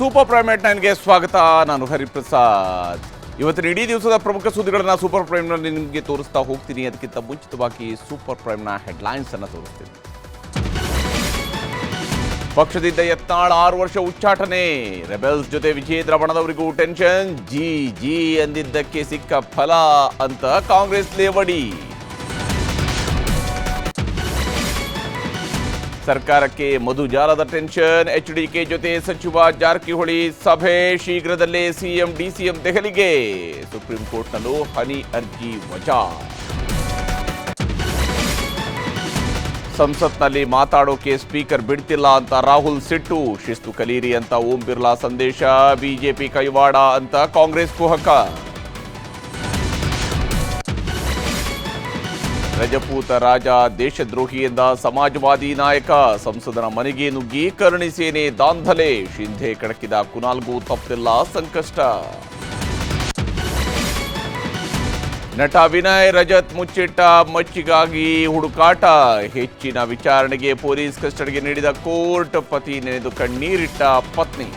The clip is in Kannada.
ಸೂಪರ್ ಪ್ರೈಮ್ ನನಗೆ ಸ್ವಾಗತ, ನಾನು ಹರಿಪ್ರಸಾದ್. ಇವತ್ತಿನ ಇಡೀ ದಿವಸದ ಪ್ರಮುಖ ಸುದ್ದಿಗಳನ್ನು ಸೂಪರ್ ಪ್ರೈಮ್ನಲ್ಲಿ ನಿಮಗೆ ತೋರಿಸ್ತಾ ಹೋಗ್ತೀನಿ. ಅದಕ್ಕಿಂತ ಮುಂಚಿತವಾಗಿ ಸೂಪರ್ ಪ್ರೈಮ್ನ ಹೆಡ್ಲೈನ್ಸನ್ನು ತೋರಿಸ್ತೀನಿ. ಪಕ್ಷದಿಂದ ಯತ್ನಾಳ್ ಆರು ವರ್ಷ ಉಚ್ಚಾಟನೆ. ರೆಬೆಲ್ಸ್ ಜೊತೆ ವಿಜಯ ದ್ರವಣದವರಿಗೂ ಟೆನ್ಷನ್. ಜಿ ಜಿ ಅಂದಿದ್ದಕ್ಕೆ ಸಿಕ್ಕ ಫಲ ಅಂತ ಕಾಂಗ್ರೆಸ್ ಲೇವಡಿ. ಸರ್ಕಾರಕ್ಕೆ ಮಧುಜಾಲದ ಟೆನ್ಷನ್. ಎಚ್ ಡಿಕೆ ಜೊತೆ ಸಚಿವ ಜಾರಕಿಹೊಳಿ ಸಭೆ ಶೀಘ್ರದಲ್ಲೇ ಸಿಎಂ, ಡಿಸಿಎಂ ದೆಹಲಿಗೆ. ಸುಪ್ರೀಂ ಕೋರ್ಟ್ನಲ್ಲೂ ಹನಿ ಅರ್ಜಿ ವಜಾ. ಸಂಸತ್ನಲ್ಲಿ ಮಾತಾಡೋಕೆ ಸ್ಪೀಕರ್ ಬಿಡ್ತಿಲ್ಲ ಅಂತ ರಾಹುಲ್ ಸಿಟ್ಟು. ಶಿಸ್ತು ಕಲೀರಿ ಅಂತ ಓಂ ಬಿರ್ಲಾ ಸಂದೇಶ. ಬಿಜೆಪಿ ಕೈವಾಡ ಅಂತ ಕಾಂಗ್ರೆಸ್ ಕುಹಕ. ರಜಪೂತ ರಾಜ ದೇಶದ್ರೋಹಿ ಎಂದ ಸಮಾಜವಾದಿ ನಾಯಕ, ಸಂಸದನ ಮನೆಗೆ ನುಗ್ಗಿ ಕರುಣಿ ಸೇನೆ ದಾಂಧಲೆ. ಶಿಂಧೆ ಕಡಕಿದ ಕುನಾಲ್ಗೂ ತಪ್ಪಿಲ್ಲ ಸಂಕಷ್ಟ. ನಟ ವಿನಯ್ ರಜತ್ ಮುಚ್ಚಿಟ್ಟ ಮಚ್ಚಿಗಾಗಿ ಹುಡುಕಾಟ. ಹೆಚ್ಚಿನ ವಿಚಾರಣೆಗೆ ಪೊಲೀಸ್ ಕಸ್ಟಡಿಗೆ ನೀಡಿದ ಕೋರ್ಟ್, ಪತಿ ನೆನೆದು ಕಣ್ಣೀರಿಟ್ಟ ಪತ್ನಿ.